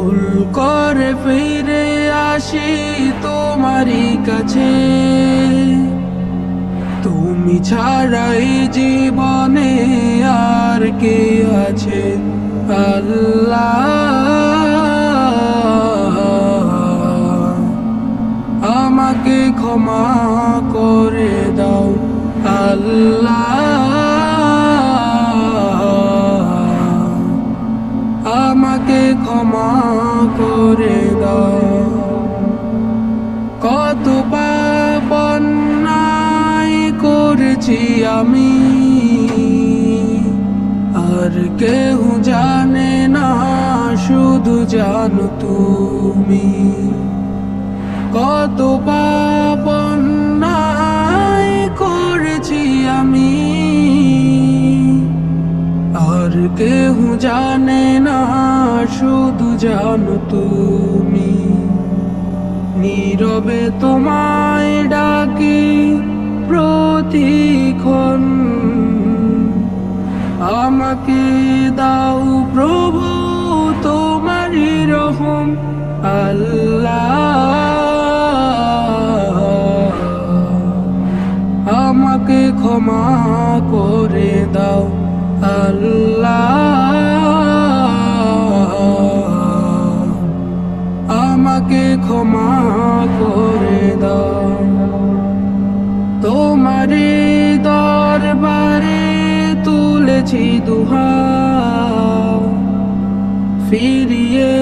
ভুল করে ফিরে আসি তোমারই কাছে। তুমি ছাড়াই জীবনে আর কে আছে? আল্লাহ। আমাকে ক্ষমা করে দাও, আল্লাহ। করেছি আমি। আর কেউ জানে না, শুধু জানো তুমি। কত পাপন্যায় করেছি আমি। আর কেউ জানে না, শুধু জানো তুমি। নীরবে তোমায় ডাকি প্রতিক্ষণ আমাকে দাও প্রভু তোমারই রহম আল্লাহ। আমাকে ক্ষমা করে দাও আল্লাহ। তুলেছি দুহা ফিরিয়ে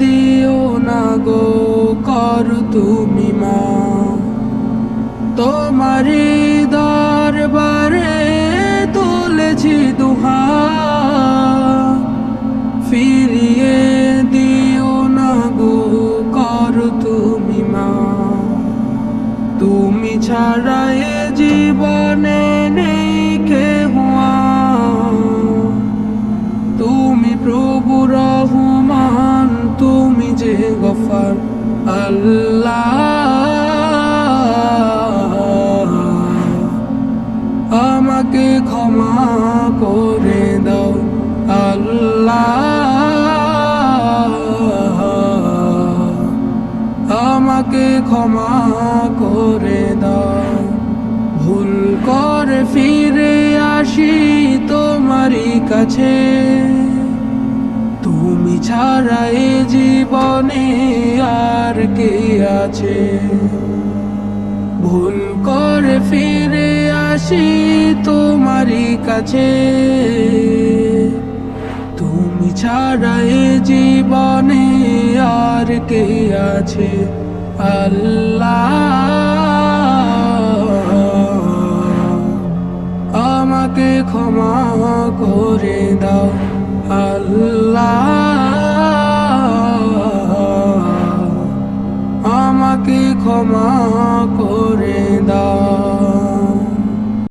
দিও না গো, কর তুমি মা। তোমারি দরবারে তুলেছি দুহা ফিরিয়ে দিও না গো, কর তুমি মা। তুমি ছাড়া গফার আল্লাহ আমাকে ক্ষমা করে দাও আল্লাহ। আমাকে ক্ষমা করে দাও। ভুল করে ফিরে আসি তোমারই কাছে। তুমি ছাড়া এ জীবনে আর কে আছে? ভুল করে ফিরে আসি তোমারই কাছে। তুমি ছাড়া এ জীবনে আর কে আছে? আল্লাহ, আমাকে ক্ষমা করে দাও। ক্ষমা করে